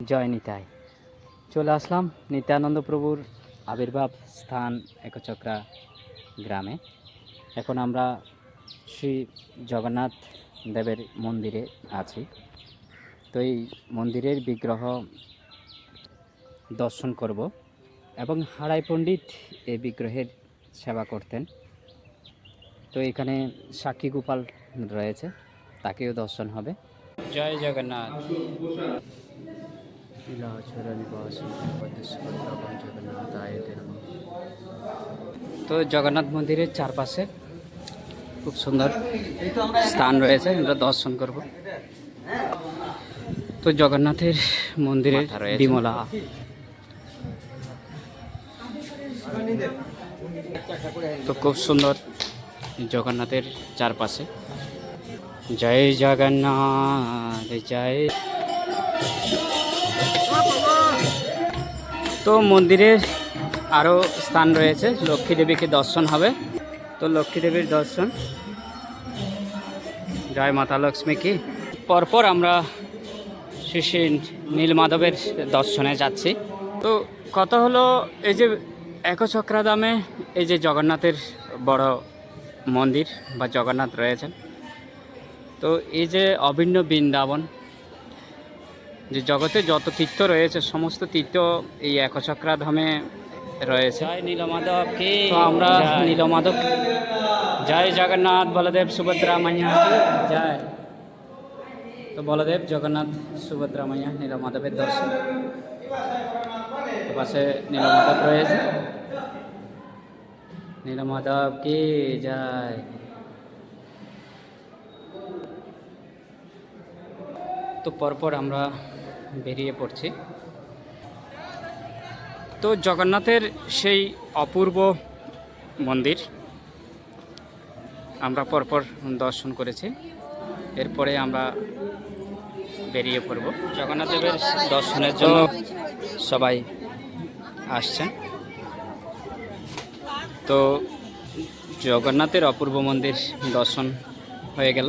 জয় নিতাই। চলে আসলাম নিত্যানন্দ প্রভুর আবির্ভাব স্থান একচক্রা গ্রামে। এখন আমরা শ্রী জগন্নাথ দেবের মন্দিরে আছি। তো এই মন্দিরের বিগ্রহ দর্শন করব এবং হারাই পণ্ডিত এই বিগ্রহের সেবা করতেন। তো এখানে সাক্ষী গোপাল রয়েছে, তাকেও দর্শন হবে। জয় জগন্নাথ। তো জগন্নাথ মন্দিরের চারপাশে খুব সুন্দর স্থান রয়েছে আমরা দর্শন করব। তো জগন্নাথের মন্দিরের বিমলা। তো খুব সুন্দর জগন্নাথের চারপাশে। জয় জগন্নাথ জয়। তো মন্দিরের আরও স্থান রয়েছে। লক্ষ্মী দেবীকে দর্শন হবে। তো লক্ষ্মী দেবীর দর্শন। জয় মাতা লক্ষ্মী কি? পরপর আমরা শ্রী শ্রী নীলমাধবের দর্শনে যাচ্ছি। তো কত হলো, এই যে একচক্রা দামে এই যে জগন্নাথের বড় মন্দির বা জগন্নাথ রয়েছেন। তো এই যে অভিন্ন বৃন্দাবন যে জগতে যত তীর্থ রয়েছে সমস্ত তীর্থ এই একচক্রা ধামে রয়েছে নীলমাধব কি? তো আমরা নীলমাধব জয় জগন্নাথ বলদেব সুভদ্রা মাইয়া জয়। তো বলদেব জগন্নাথ সুভদ্রা মাইয়া নীলমাধবের দর্শন। পাশে নীলমাধব রয়েছে। নীলমাধব কি? জয়। তো পরপর আমরা বেরিয়ে পড়ছি। তো জগন্নাথের সেই অপূর্ব মন্দির আমরা পরপর দর্শন করেছি। এরপরে আমরা বেরিয়ে পড়ব। জগন্নাথ দেবের দর্শনের জন্য সবাই আসছেন। তো জগন্নাথের অপূর্ব মন্দির দর্শন হয়ে গেল।